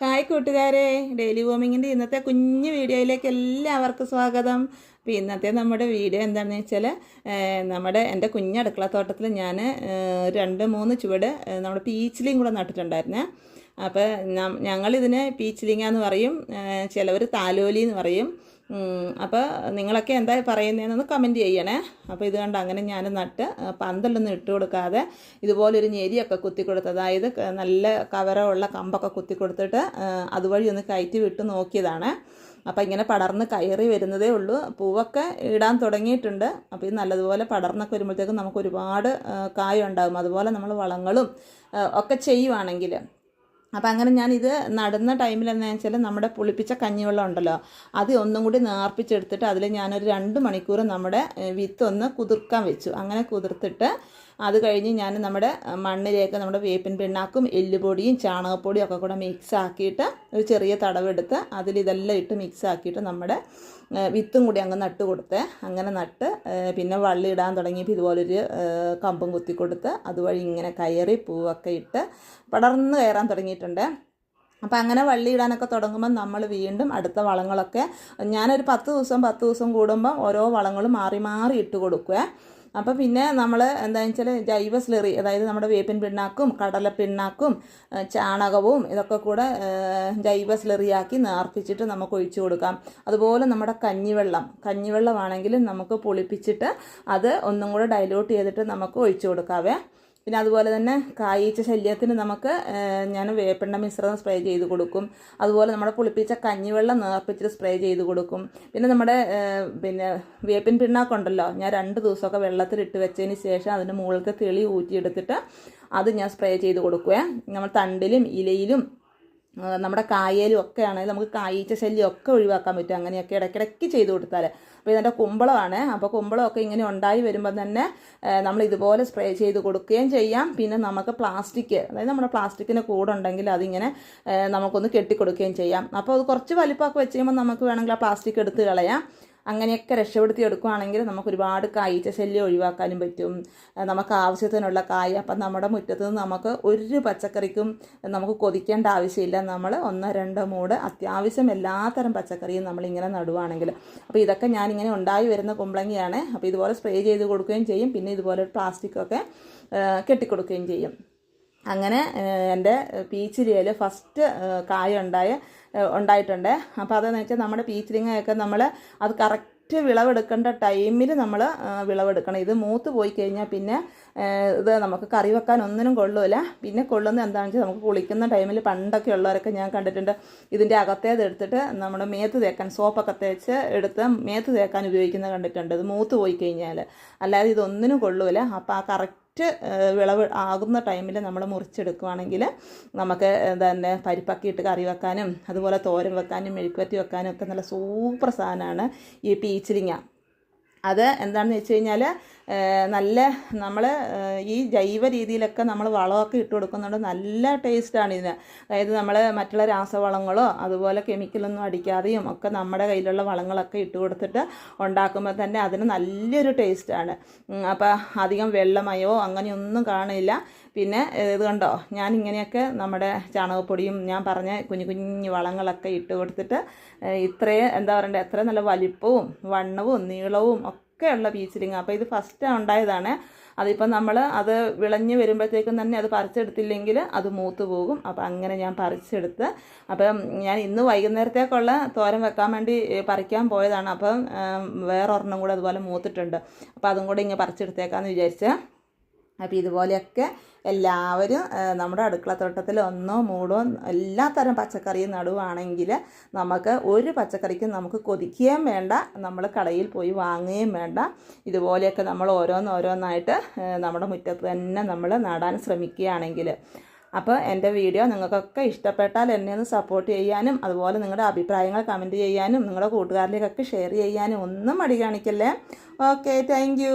Hi കൂട്ടുകാരെ. Daily വോമിങ്ങിന്റെ ഇന്നത്തെ കുഞ്ഞു വീഡിയോയിലേക്ക് എല്ലാവർക്കും സ്വാഗതം. അപ്പോൾ ഇന്നത്തെ നമ്മുടെ വീഡിയോ എന്താണെന്ന് വെച്ചാൽ നമ്മുടെ എന്റെ കുഞ്ഞടുക്കള അടുക്കളത്തോട്ടത്തിൽ ഞാൻ രണ്ട് മൂന്ന് ചുവട് നമ്മുടെ പീച്ചിലിയും കൂടെ നട്ടിട്ടുണ്ടായിരുന്നേ. അപ്പോൾ ഞങ്ങളിതിനെ പീച്ചിലിങ്ങ എന്ന് പറയും ചിലവർ താലോലി എന്ന് പറയും. അപ്പോൾ നിങ്ങളൊക്കെ എന്താ പറയുന്നതെന്നൊന്ന് കമന്റ് ചെയ്യണേ. അപ്പോൾ ഇത് കണ്ട് അങ്ങനെ ഞാൻ നട്ട് പന്തലൊന്നും ഇട്ട് കൊടുക്കാതെ ഇതുപോലൊരു ഞെരിയൊക്കെ കുത്തി കൊടുത്ത് അതായത് നല്ല കവരമുള്ള കമ്പൊക്കെ കുത്തി കൊടുത്തിട്ട് അതുവഴി ഒന്ന് കയറ്റി വിട്ട് നോക്കിയതാണ്. അപ്പോൾ ഇങ്ങനെ പടർന്ന് കയറി വരുന്നതേ ഉള്ളൂ. പൂവൊക്കെ ഇടാൻ തുടങ്ങിയിട്ടുണ്ട്. അപ്പോൾ ഇത് നല്ലതുപോലെ പടർന്നൊക്കെ വരുമ്പോഴത്തേക്കും നമുക്ക് ഒരുപാട് കായുണ്ടാകും അതുപോലെ നമ്മൾ വളങ്ങളും ഒക്കെ ചെയ്യുവാണെങ്കിൽ അപ്പം അങ്ങനെ ഞാൻ ഇത് നടുന്ന ടൈമിൽ എന്ന് വെച്ചാൽ നമ്മുടെ പുളിപ്പിച്ച കഞ്ഞിവെള്ളം ഉണ്ടല്ലോ അത് ഒന്നും കൂടി നേർപ്പിച്ചെടുത്തിട്ട് അതിൽ ഞാനൊരു രണ്ട് മണിക്കൂർ നമ്മുടെ വിത്ത് ഒന്ന് കുതിർക്കാൻ വെച്ചു. അങ്ങനെ കുതിർത്തിട്ട് അത് കഴിഞ്ഞ് ഞാൻ നമ്മുടെ മണ്ണിലേക്ക് നമ്മുടെ വേപ്പിൻ പിണ്ണാക്കും എല്ലുപൊടിയും ചാണകപ്പൊടിയും ഒക്കെ കൂടെ മിക്സ് ആക്കിയിട്ട് ഒരു ചെറിയ തടവെടുത്ത് അതിലിതെല്ലാം ഇട്ട് മിക്സ് ആക്കിയിട്ട് നമ്മുടെ വിത്തും കൂടി അങ്ങ് നട്ട് കൊടുത്ത്. അങ്ങനെ നട്ട് പിന്നെ വള്ളി ഇടാൻ തുടങ്ങിയപ്പോൾ ഇതുപോലൊരു കമ്പും കുത്തി കൊടുത്ത് അതുവഴി ഇങ്ങനെ കയറി പൂവൊക്കെ ഇട്ട് പടർന്ന് കയറാൻ തുടങ്ങിയിട്ടുണ്ട്. അപ്പോൾ അങ്ങനെ വള്ളി ഇടാനൊക്കെ തുടങ്ങുമ്പോൾ നമ്മൾ വീണ്ടും അടുത്ത വളങ്ങളൊക്കെ ഞാനൊരു പത്ത് ദിവസം പത്ത് ദിവസം കൂടുമ്പം ഓരോ വളങ്ങളും മാറി മാറി ഇട്ട് കൊടുക്കുക അപ്പോൾ പിന്നെ നമ്മൾ എന്താണെന്ന് വെച്ചാൽ ജൈവ സ്ലറി അതായത് നമ്മുടെ വേപ്പിൻ പിണ്ണാക്കും കടല പിണ്ണാക്കും ചാണകവും ഇതൊക്കെ കൂടെ ജൈവ സ്ലറിയാക്കി നേർപ്പിച്ചിട്ട് നമുക്ക് ഒഴിച്ചു കൊടുക്കാം. അതുപോലെ നമ്മുടെ കഞ്ഞിവെള്ളം കഞ്ഞിവെള്ളമാണെങ്കിലും നമുക്ക് പുളിപ്പിച്ചിട്ട് അത് ഒന്നും കൂടെ ഡൈലൂട്ട് ചെയ്തിട്ട് നമുക്ക് ഒഴിച്ചു കൊടുക്കാവേ. പിന്നെ അതുപോലെ തന്നെ കായീച്ച ശല്യത്തിന് നമുക്ക് ഞാൻ വേപ്പെണ്ണ മിശ്രിതം സ്പ്രേ ചെയ്ത് കൊടുക്കും. അതുപോലെ നമ്മുടെ പുളിപ്പിച്ച കഞ്ഞിവെള്ളം നേർപ്പിച്ചിട്ട് സ്പ്രേ ചെയ്ത് കൊടുക്കും. പിന്നെ നമ്മുടെ പിന്നെ വേപ്പിൻ പിണ്ണാക്കുണ്ടല്ലോ ഞാൻ രണ്ട് ദിവസമൊക്കെ വെള്ളത്തിലിട്ട് വെച്ചതിന് ശേഷം അതിന്റെ മുകളിലത്തെ തെളി ഊറ്റിയെടുത്തിട്ട് അത് ഞാൻ സ്പ്രേ ചെയ്ത് കൊടുക്കുക നമ്മൾ തണ്ടിലും ഇലയിലും നമ്മുടെ കായലും ഒക്കെ ആണെങ്കിൽ നമുക്ക് കായീച്ച ശല്യം ഒക്കെ ഒഴിവാക്കാൻ പറ്റും. അങ്ങനെയൊക്കെ ഇടയ്ക്കിടയ്ക്ക് ചെയ്തു കൊടുത്താൽ അപ്പോൾ ഇതിന്റെ കുമ്പളമാണ്. അപ്പോൾ കുമ്പളമൊക്കെ ഇങ്ങനെ ഉണ്ടായി വരുമ്പോൾ തന്നെ നമ്മൾ ഇതുപോലെ സ്പ്രേ ചെയ്ത് കൊടുക്കുകയും ചെയ്യാം. പിന്നെ നമുക്ക് പ്ലാസ്റ്റിക് അതായത് നമ്മുടെ പ്ലാസ്റ്റിക്കിന് കൂടുണ്ടെങ്കിൽ അതിങ്ങനെ നമുക്കൊന്ന് കെട്ടിക്കൊടുക്കുകയും ചെയ്യാം. അപ്പോൾ അത് കുറച്ച് വലിപ്പമൊക്കെ വെച്ച് കഴിയുമ്പോൾ നമുക്ക് വേണമെങ്കിൽ ആ പ്ലാസ്റ്റിക് എടുത്ത് കളയാം. അങ്ങനെയൊക്കെ രക്ഷപ്പെടുത്തി എടുക്കുകയാണെങ്കിൽ നമുക്ക് ഒരുപാട് കായ്ച്ച ശല്യം ഒഴിവാക്കാനും പറ്റും. നമുക്ക് ആവശ്യത്തിനുള്ള കായ അപ്പം നമ്മുടെ മുറ്റത്ത് നിന്ന് നമുക്ക് ഒരു പച്ചക്കറിക്കും നമുക്ക് കൊതിക്കേണ്ട ആവശ്യമില്ല. നമ്മൾ ഒന്നോ രണ്ടോ മൂട് അത്യാവശ്യം എല്ലാത്തരം പച്ചക്കറിയും നമ്മളിങ്ങനെ നടുവാണെങ്കിൽ. അപ്പോൾ ഇതൊക്കെ ഞാനിങ്ങനെ ഉണ്ടായി വരുന്ന കുമ്പളങ്ങിയാണ്. അപ്പോൾ ഇതുപോലെ സ്പ്രേ ചെയ്ത് കൊടുക്കുകയും ചെയ്യും. പിന്നെ ഇതുപോലെ പ്ലാസ്റ്റിക്കൊക്കെ കെട്ടിക്കൊടുക്കുകയും ചെയ്യും. അങ്ങനെ എന്റെ പീച്ചിലിയിൽ ഫസ്റ്റ് കായ ഉണ്ടായ ഉണ്ടായിട്ടുണ്ട്. അപ്പോൾ അതെന്ന് വെച്ചാൽ നമ്മുടെ പീച്ചിലിങ്ങയൊക്കെ നമ്മൾ അത് കറക്റ്റ് വിളവെടുക്കേണ്ട ടൈമിൽ നമ്മൾ വിളവെടുക്കണം. ഇത് മൂത്ത് പോയി കഴിഞ്ഞാൽ പിന്നെ ഇത് നമുക്ക് കറി വെക്കാൻ ഒന്നിനും കൊള്ളില്ല പിന്നെ കൊള്ളുന്നത് എന്താണെന്ന് വെച്ചാൽ നമുക്ക് കുളിക്കുന്ന ടൈമിൽ പണ്ടൊക്കെ ഉള്ളവരൊക്കെ ഞാൻ കണ്ടിട്ടുണ്ട്. ഇതിന്റെ അകത്തേത് എടുത്തിട്ട് നമ്മുടെ മേത്ത് തേക്കാൻ സോപ്പൊക്കെ തേച്ച് എടുത്ത് മേത്ത് തേക്കാൻ ഉപയോഗിക്കുന്നത് കണ്ടിട്ടുണ്ട്. ഇത് മൂത്ത് പോയി കഴിഞ്ഞാൽ അല്ലാതെ ഇതൊന്നിനും കൊള്ളില്ല അപ്പോൾ ആ കറക്റ്റ് വിളവ് ആകുന്ന ടൈമിൽ നമ്മൾ മുറിച്ചെടുക്കുവാണെങ്കിൽ നമുക്ക് തന്നെ പരിപ്പാക്കിയിട്ട് കറി വെക്കാനും അതുപോലെ തോരൻ വെക്കാനും മെഴുക്കുവത്തി വെക്കാനും ഒക്കെ നല്ല സൂപ്പർ സാധനമാണ് ഈ പീച്ചിലിങ്ങ. അത് എന്താണെന്ന് വെച്ച് കഴിഞ്ഞാൽ നല്ല നമ്മൾ ഈ ജൈവ രീതിയിലൊക്കെ നമ്മൾ വളമൊക്കെ ഇട്ട് കൊടുക്കുന്നുണ്ട് നല്ല ടേസ്റ്റാണ് ഇതിന്. അതായത് നമ്മൾ മറ്റുള്ള രാസവളങ്ങളോ അതുപോലെ കെമിക്കലൊന്നും അടിക്കാതെയും ഒക്കെ നമ്മുടെ കയ്യിലുള്ള വളങ്ങളൊക്കെ ഇട്ട് കൊടുത്തിട്ട് ഉണ്ടാക്കുമ്പോൾ തന്നെ അതിന് നല്ലൊരു ടേസ്റ്റാണ്. അപ്പോൾ അധികം വെള്ളമയോ അങ്ങനെയൊന്നും കാണില്ല. പിന്നെ ഇതുകൊണ്ടോ ഇത് കണ്ടോ? ഞാൻ ഇങ്ങനെയൊക്കെ നമ്മുടെ ചാണകപ്പൊടിയും ഞാൻ പറഞ്ഞ കുഞ്ഞു കുഞ്ഞു വളങ്ങളൊക്കെ ഇട്ട് കൊടുത്തിട്ട് ഇത്രയും എന്താ പറയണ്ടേ എത്ര നല്ല വലിപ്പവും വണ്ണവും നീളവും ഒക്കെയുള്ള പീച്ചിലിങ് അപ്പോൾ ഇത് ഫസ്റ്റ് ഉണ്ടായതാണ്. അതിപ്പം നമ്മൾ അത് വിളഞ്ഞ് വരുമ്പോഴത്തേക്കും തന്നെ അത് പറിച്ചെടുത്തില്ലെങ്കിൽ അത് മൂത്ത് പോകും. അപ്പം അങ്ങനെ ഞാൻ പറിച്ചെടുത്ത്. അപ്പം ഞാൻ ഇന്ന് വൈകുന്നേരത്തേക്കുള്ള തോരൻ വെക്കാൻ വേണ്ടി പറിക്കാൻ പോയതാണ്. അപ്പം വേറെ വേറൊരെണ്ണം കൂടെ അതുപോലെ മൂത്തിട്ടുണ്ട്. അപ്പോൾ അതും കൂടെ ഇങ്ങനെ പറിച്ചെടുത്തേക്കാന്ന് വിചാരിച്ച്. അപ്പോൾ ഇതുപോലെയൊക്കെ എല്ലാവരും നമ്മുടെ അടുക്കളത്തോട്ടത്തിൽ ഒന്നോ മൂടോ എല്ലാ തരം പച്ചക്കറിയും നടുവാണെങ്കിൽ നമുക്ക് ഒരു പച്ചക്കറിക്കും നമുക്ക് കൊതിക്കുകയും വേണ്ട നമ്മൾ കടയിൽ പോയി വാങ്ങുകയും വേണ്ട. ഇതുപോലെയൊക്കെ നമ്മൾ ഓരോന്നോരോന്നായിട്ട് നമ്മുടെ മുറ്റത്ത് തന്നെ നമ്മൾ നടാൻ ശ്രമിക്കുകയാണെങ്കിൽ. അപ്പോൾ എന്റെ വീഡിയോ നിങ്ങൾക്കൊക്കെ ഇഷ്ടപ്പെട്ടാൽ എന്നെ ഒന്ന് സപ്പോർട്ട് ചെയ്യാനും അതുപോലെ നിങ്ങളുടെ അഭിപ്രായങ്ങൾ കമന്റ് ചെയ്യാനും നിങ്ങളുടെ കൂട്ടുകാരിലേക്കൊക്കെ ഷെയർ ചെയ്യാനും ഒന്നും മടി കാണിക്കല്ലേ. Okay thank